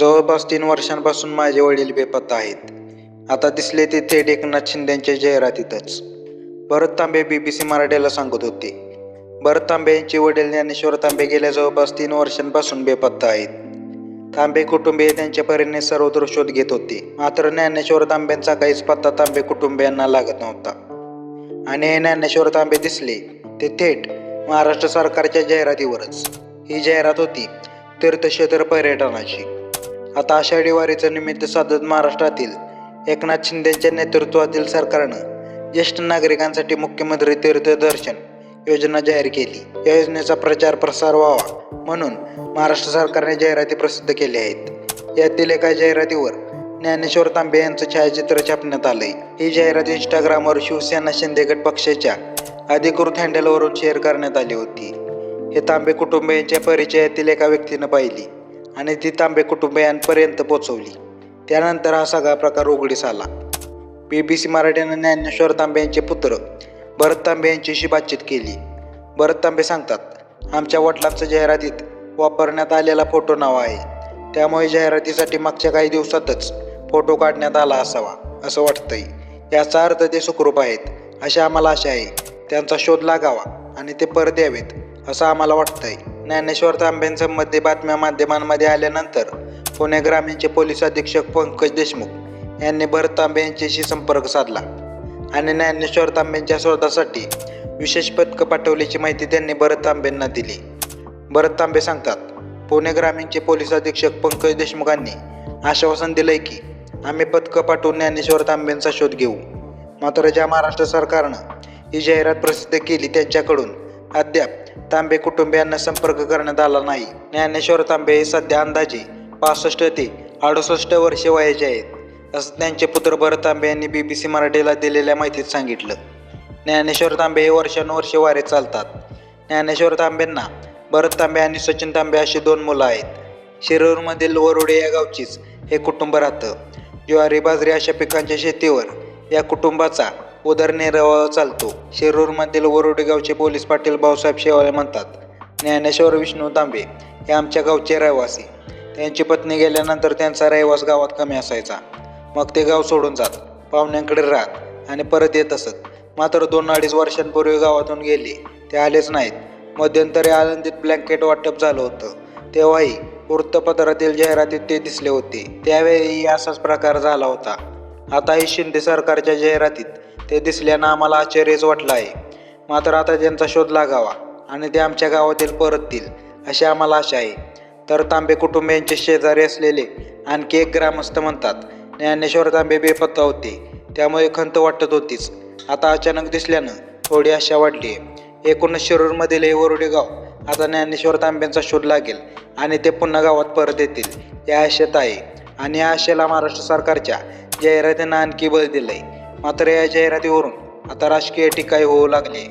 जवळपास तीन वर्षांपासून माझे वडील बेपत्ता आहेत. आता दिसले ते थेट एकनाथ शिंदेच्या जाहिरातीतच. भरत तांबे बी बी सी मराठीला सांगत होते. भरत तांबे यांचे वडील ज्ञानेश्वर तांबे गेल्या जवळपास तीन वर्षांपासून बेपत्ता आहेत. तांबे कुटुंबीय त्यांच्या परीने सर्वत्र शोध घेत होते. मात्र ज्ञानेश्वर तांब्यांचा काहीच पत्ता तांबे कुटुंबियांना लागत नव्हता. आणि हे ज्ञानेश्वर तांबे दिसले ते थेट महाराष्ट्र सरकारच्या जाहिरातीवरच. ही जाहिरात होती तीर्थक्षेत्र पर्यटनाची. आता आषाढी वारीचं निमित्त साधत महाराष्ट्रातील एकनाथ शिंदेच्या नेतृत्वातील सरकारनं ज्येष्ठ नागरिकांसाठी मुख्यमंत्री तीर्थदर्शन योजना जाहीर केली. या योजनेचा प्रचार प्रसार व्हावा म्हणून महाराष्ट्र सरकारने जाहिराती प्रसिद्ध केल्या आहेत. यातील एका जाहिरातीवर ज्ञानेश्वर तांबे यांचं छायाचित्र छापण्यात आलंय. ही जाहिरात इंस्टाग्रामवर शिवसेना शिंदे गट पक्षाच्या अधिकृत हँडलवरून शेअर करण्यात आली होती. हे तांबे कुटुंबियांच्या परिचयातील एका व्यक्तीनं पाहिली. आणि ती तांबे कुटुंबियांपर्यंत पोचवली त्यानंतर हा सगळा प्रकार उघडीस आला. बी बी सी मराठीनं ज्ञानेश्वर तांबे यांचे पुत्र भरत तांबे यांच्याशी बातचीत केली. भरत तांबे सांगतात आमच्या वडिलांचं जाहिरातीत वापरण्यात आलेला फोटो नाव आहे. त्यामुळे जाहिरातीसाठी मागच्या काही दिवसातच फोटो काढण्यात आला असावा असं वाटतंय. याचा अर्थ ते सुखरूप आहेत अशी आम्हाला आशा आहे. त्यांचा शोध लागावा आणि ते परत यावेत असं आम्हाला वाटतंय. ज्ञानेश्वर तांबेंसंबंधी बातम्या माध्यमांमध्ये आल्यानंतर पुणे ग्रामीणचे पोलीस अधीक्षक पंकज देशमुख यांनी भरत तांबे यांच्याशी संपर्क साधला. आणि ज्ञानेश्वर तांबेंच्या शोधासाठी विशेष पथकं पाठवल्याची माहिती त्यांनी भरत तांबेंना दिली. भरत तांबे सांगतात पुणे ग्रामीणचे पोलीस अधीक्षक पंकज देशमुखांनी आश्वासन दिलंय की आम्ही पथकं पाठवून ज्ञानेश्वर तांबेंचा शोध घेऊ. मात्र ज्या महाराष्ट्र सरकारनं ही जाहिरात प्रसिद्ध केली त्यांच्याकडून अद्याप तांबे कुटुंबियांना संपर्क करण्यात आला नाही. ज्ञानेश्वर तांबे हे सध्या अंदाजे पासष्ट ते अडुसष्ट वर्षे वयाचे आहेत. असं त्यांचे पुत्र भरत तांबे यांनी बी बी सी मराठीला दिलेल्या माहितीत सांगितलं. ज्ञानेश्वर तांबे हे वर्षानुवर्षे वारे चालतात. ज्ञानेश्वर तांबेंना भरत तांबे आणि सचिन तांबे अशी दोन मुलं आहेत. शिरूरमधील वरुडे या गावचीच हे कुटुंब राहतं. ज्वारी बाजरी अशा पिकांच्या शेतीवर या कुटुंबाचा उदरनिर्वाह चालतो. शिरूरमधील वरोडे गावचे पोलीस पाटील भाऊसाहेब शेवाळे म्हणतात ज्ञानेश्वर विष्णू तांबे हे आमच्या गावचे रहिवासी. त्यांची पत्नी गेल्यानंतर त्यांचा रहिवास गावात कमी असायचा. मग ते गाव सोडून जात पाहुण्यांकडे राहत आणि परत येत असत. मात्र दोन अडीच वर्षांपूर्वी गावातून गेले ते आलेच नाहीत. मध्यंतरी आनंदीत ब्लँकेट वाटप झालं होतं. तेव्हाही वृत्तपत्रातील जाहिरातीत ते दिसले होते. त्यावेळी असाच प्रकार झाला होता. आताही शिंदे सरकारच्या जाहिरातीत ते दिसल्यानं आम्हाला आश्चर्यच वाटलं आहे मात्र आता त्यांचा शोध लागावा आणि ते आमच्या गावातील परततील अशी आम्हाला आशा आहे. तर तांबे कुटुंबियांचे शेजारी असलेले आणखी एक ग्रामस्थ म्हणतात ज्ञानेश्वर तांबे बेपत्ता होते त्यामुळे खंत वाटत होतीच. आता अचानक दिसल्यानं थोडी आशा वाढली आहे. एकूणच शिरूरमधील हे वरुडे गाव आता ज्ञानेश्वर तांब्यांचा शोध लागेल आणि ते पुन्हा गावात परत येतील या आशेत आहे. आणि या आशेला महाराष्ट्र सरकारच्या जाहिरातीनं आणखी बळ आहे मात्र या जाहिरातीवरून आता राजकीय टीकाही होऊ लागली.